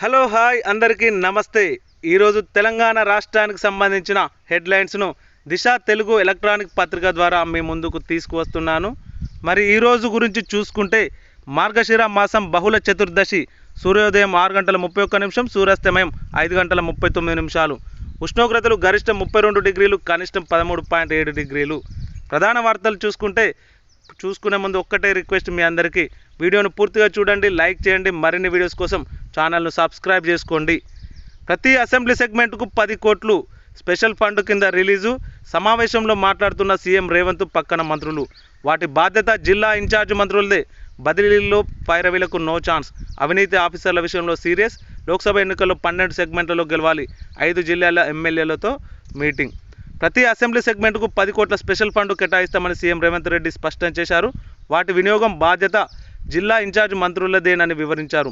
Hello hi అందరికీ నమస్తే. ఈరోజు తెలంగాణ రాష్ట్రానికి సంబంధించిన హెడ్లైన్స్ను దిశ తెలుగు ఎలక్ట్రానిక్ పత్రిక ద్వారా మీ ముందుకు తీసుకువస్తున్నాను. మరి ఈరోజు గురించి చూసుకుంటే మార్గశిర మాసం బహుళ చతుర్దశి సూర్యోదయం ఆరు గంటల ముప్పై ఒక్క నిమిషం సూర్యాస్తమయం ఐదు గంటల ముప్పై తొమ్మిది నిమిషాలు. ఉష్ణోగ్రతలు గరిష్టం ముప్పై రెండు డిగ్రీలు కనిష్టం పదమూడు పాయింట్ ఏడు డిగ్రీలు. ప్రధాన వార్తలు చూసుకుంటే చూసుకునే ముందు ఒక్కటే రిక్వెస్ట్ మీ అందరికీ. వీడియోను పూర్తిగా చూడండి లైక్ చేయండి మరిన్ని వీడియోస్ కోసం ఛానల్ను సబ్స్క్రైబ్ చేసుకోండి. ప్రతి అసెంబ్లీ సెగ్మెంట్కు పది కోట్లు స్పెషల్ ఫండ్ కింద రిలీజు. సమావేశంలో మాట్లాడుతున్న సీఎం రేవంత్ పక్కన మంత్రులు. వాటి బాధ్యత జిల్లా ఇన్ఛార్జ్ మంత్రులదే. బదిలీల్లో పైరవీలకు నో ఛాన్స్. అవినీతి ఆఫీసర్ల విషయంలో సీరియస్. లోక్సభ ఎన్నికల్లో పన్నెండు సెగ్మెంట్లలో గెలవాలి. ఐదు జిల్లాల ఎమ్మెల్యేలతో మీటింగ్. ప్రతి అసెంబ్లీ సెగ్మెంట్కు పది కోట్ల స్పెషల్ ఫండ్ కేటాయిస్తామని సీఎం రేవంత్ రెడ్డి స్పష్టం చేశారు. వాటి వినియోగం బాధ్యత జిల్లా ఇన్ఛార్జ్ మంత్రులదేనని వివరించారు.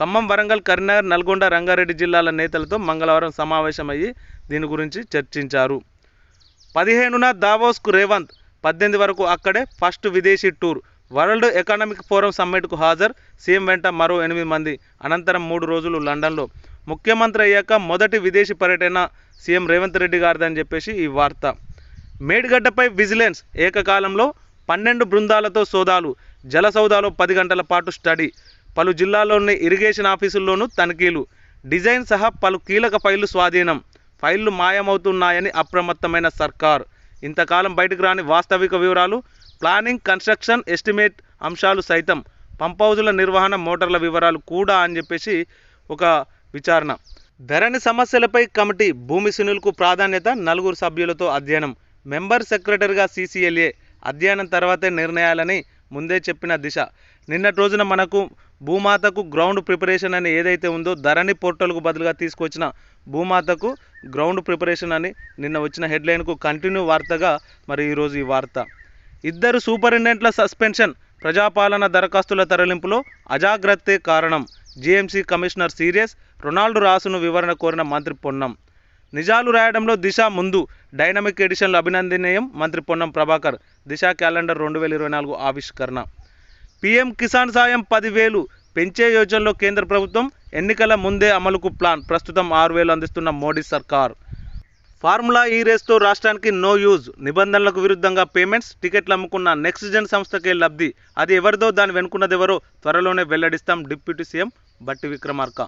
ఖమ్మం వరంగల్ కరీంనగర్ నల్గొండ రంగారెడ్డి జిల్లాల నేతలతో మంగళవారం సమావేశమయ్యి దీని గురించి చర్చించారు. పదిహేనున దావోస్కు రేవంత్ పద్దెనిమిది వరకు అక్కడే ఫస్ట్ విదేశీ టూర్. వరల్డ్ ఎకనామిక్ ఫోరం సమ్మిట్కు హాజరు. సీఎం వెంట మరో ఎనిమిది మంది. అనంతరం మూడు రోజులు లండన్లో. ముఖ్యమంత్రి అయ్యాక మొదటి విదేశీ పర్యటన సీఎం రేవంత్ రెడ్డి గారిదని చెప్పేసి ఈ వార్త. మేడిగడ్డపై విజిలెన్స్ ఏకకాలంలో పన్నెండు బృందాలతో సోదాలు జల సౌదాలో పది గంటల పాటు స్టడీ. పలు జిల్లాల్లోని ఇరిగేషన్ ఆఫీసుల్లోనూ తనిఖీలు. డిజైన్ సహా పలు కీలక ఫైళ్ళు స్వాధీనం. ఫైళ్ళు మాయమవుతున్నాయని అప్రమత్తమైన సర్కార్. ఇంతకాలం బయటకు రాని వాస్తవిక వివరాలు ప్లానింగ్ కన్స్ట్రక్షన్ ఎస్టిమేట్ అంశాలు సైతం. పంప్ హౌజుల నిర్వహణ మోటార్ల వివరాలు కూడా అని చెప్పేసి ఒక విచారణ. ధరణి సమస్యలపై కమిటీ భూమి సునులకు ప్రాధాన్యత నలుగురు సభ్యులతో అధ్యయనం. మెంబర్ సెక్రటరీగా సీసీఎల్ఏ అధ్యయనం తర్వాతే నిర్ణయాలని ముందే చెప్పిన దిశ. నిన్నటి రోజున మనకు భూమాతకు గ్రౌండ్ ప్రిపరేషన్ అని ఏదైతే ఉందో ధరణి పోర్టల్కు బదులుగా తీసుకొచ్చిన భూమాతకు గ్రౌండ్ ప్రిపరేషన్ అని నిన్న వచ్చిన హెడ్లైన్కు కంటిన్యూ వార్తగా మరి ఈరోజు ఈ వార్త. ఇద్దరు సూపరింటెండెంట్ల సస్పెన్షన్ ప్రజాపాలన దరఖాస్తుల తరలింపులో అజాగ్రత్తే కారణం. జీఎంసీ కమిషనర్ సీరియస్ రొనాల్డ్ రాసును వివరణ కోరిన మంత్రి పొన్నం. నిజాలు రాయడంలో దిశ ముందు డైనమిక్ ఎడిషన్లు అభినందనీయం మంత్రి పొన్నం ప్రభాకర్. దిశ క్యాలెండర్ రెండు వేల ఇరవై నాలుగు ఆవిష్కరణ. పీఎం కిసాన్ సాయం పదివేలు పెంచే యోజనలో కేంద్ర ప్రభుత్వం ఎన్నికల ముందే అమలుకు ప్లాన్. ప్రస్తుతం ఆరు వేలు అందిస్తున్న మోడీ సర్కార్. ఫార్ములా ఈ రేస్తో రాష్ట్రానికి నో యూజ్. నిబంధనలకు విరుద్ధంగా పేమెంట్స్ టికెట్లు అమ్ముకున్న నెక్స్ట్ జన్ సంస్థకే లబ్ధి. అది ఎవరిదో దాని వెనుకున్నది ఎవరో త్వరలోనే వెల్లడిస్తాం డిప్యూటీ సీఎం బట్టి విక్రమార్క.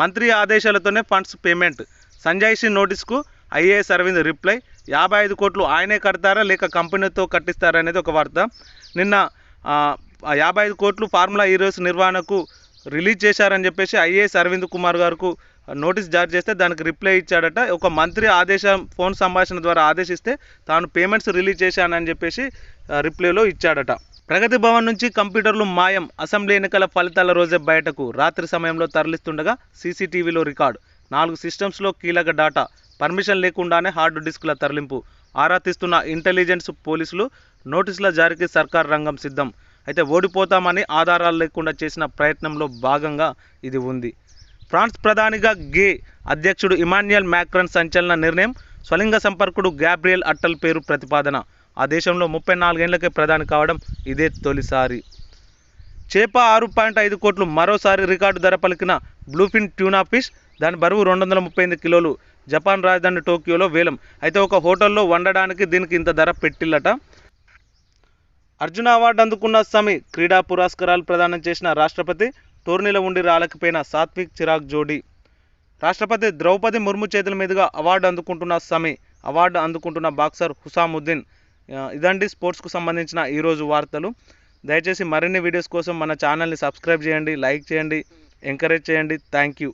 మంత్రి ఆదేశాలతోనే ఫండ్స్ పేమెంట్. సంజయ్ సింగ్ నోటీస్కు ఐఏఎస్ అరవింద్ రిప్లై. యాభై ఐదు కోట్లు ఆయనే కడతారా లేక కంపెనీతో కట్టిస్తారా అనేది ఒక వార్త. నిన్న యాభై ఐదు కోట్లు ఫార్ములా హీరోస్ నిర్వహణకు రిలీజ్ చేశారని చెప్పేసి ఐఏఎస్ అరవింద్ కుమార్ గారికి నోటీస్ జారీ చేస్తే దానికి రిప్లై ఇచ్చాడట. ఒక మంత్రి ఆదేశం ఫోన్ సంభాషణ ద్వారా ఆదేశిస్తే తాను పేమెంట్స్ రిలీజ్ చేశానని చెప్పేసి రిప్లైలో ఇచ్చాడట. ప్రగతి భవన్ నుంచి కంప్యూటర్లు మాయం. అసెంబ్లీ ఎన్నికల ఫలితాల రోజే బయటకు. రాత్రి సమయంలో తరలిస్తుండగా సీసీటీవీలో రికార్డు. నాలుగు సిస్టమ్స్లో కీలక డాటా. పర్మిషన్ లేకుండానే హార్డ్ డిస్క్ల తరలింపు. ఆరా తీస్తున్న ఇంటెలిజెన్స్ పోలీసులు నోటీసుల జారీకి సర్కార్ రంగం సిద్ధం. అయితే ఓడిపోతామని ఆధారాలు లేకుండా చేసిన ప్రయత్నంలో భాగంగా ఇది ఉంది. ఫ్రాన్స్ ప్రధానిగా గే అధ్యక్షుడు ఇమాన్యుయల్ మ్యాక్రన్ సంచలన నిర్ణయం. స్వలింగ సంపర్కుడు గ్యాబ్రియల్ అట్టల్ పేరు ప్రతిపాదన. ఆ దేశంలో ముప్పై నాలుగేళ్ళకే ప్రధాని కావడం ఇదే తొలిసారి. చేప ఆరు పాయింట్ ఐదు కోట్లు మరోసారి రికార్డు ధర పలికిన బ్లూఫిన్ ట్యూనా ఫిష్ దాని బరువు రెండు వందల ముప్పై ఎనిమిది కిలోలు. జపాన్ రాజధాని టోక్యోలో వేలం. అయితే ఒక హోటల్లో వండడానికి దీనికి ఇంత ధర పెట్టిల్లట. అర్జున అవార్డు అందుకున్న సమి క్రీడా పురస్కారాలు ప్రదానం చేసిన రాష్ట్రపతి టోర్నీలో ఉండి రాలేకపోయిన సాత్విక్ చిరాగ్ జోడీ. రాష్ట్రపతి ద్రౌపది ముర్ము చేతుల మీదుగా అవార్డు అందుకుంటున్న సమి అవార్డు అందుకుంటున్న బాక్సర్ హుసాముద్దీన్ ఇదండి స్పోర్ట్స్కు సంబంధించిన ఈరోజు వార్తలు. దయచేసి మరిన్ని వీడియోస్ కోసం మన ఛానల్ని సబ్స్క్రైబ్ చేయండి లైక్ చేయండి ఎంకరేజ్ చేయండి. Thank you.